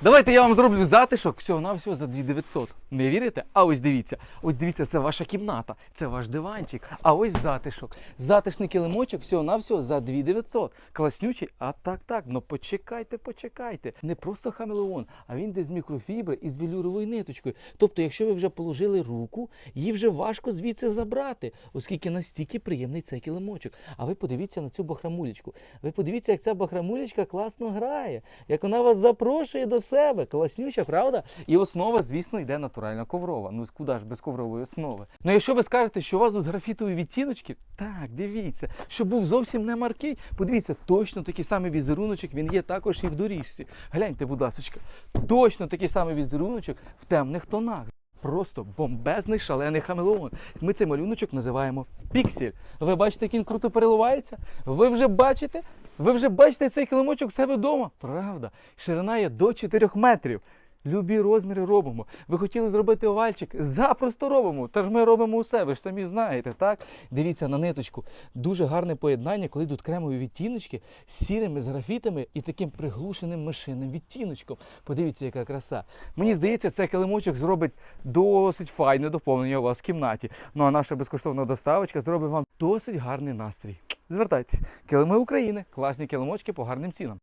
Давайте я вам зроблю затишок всього на всього за 2900. Не вірите? А ось дивіться. Ось дивіться, це ваша кімната, це ваш диванчик. А ось затишок. Затишний килимочок всього на всього за 2900. Класнючий. А так, так. Ну почекайте, почекайте. Не просто хамелеон, а він десь з мікрофібри і з велюровою ниточкою. Тобто, якщо ви вже положили руку, її вже важко звідси забрати, оскільки настільки приємний цей килимочок. А ви подивіться на цю бахрамулечку. Ви подивіться, як ця бахрамулечка класно грає, як вона вас запрошує до себе. Класнюча, правда? І основа, звісно, йде натуральна коврова. Ну куди ж без коврової основи? Ну якщо ви скажете, що у вас тут графітові відтіночки, так, дивіться, щоб був зовсім не маркий. Подивіться, точно такий самий візеруночок, він є також і в доріжці. Гляньте, будь ласочка, точно такий самий візеруночок в темних тонах. Просто бомбезний шалений хамелеон. Ми цей малюночок називаємо піксель. Ви бачите, як він круто переливається? Ви вже бачите? Ви вже бачите цей килимочок в себе вдома? Правда, ширина є до 4 метрів. Любі розміри робимо. Ви хотіли зробити овальчик? Запросто робимо. Та ж ми робимо усе, ви ж самі знаєте, так? Дивіться на ниточку. Дуже гарне поєднання, коли йдуть кремові відтіночки з сірими, з графітами і таким приглушеним мишиним відтіночком. Подивіться, яка краса. Мені здається, цей килимочок зробить досить файне доповнення у вас в кімнаті. Ну а наша безкоштовна доставочка зробить вам досить гарний настрій. Звертайтесь, килими України, класні килимочки по гарним цінам.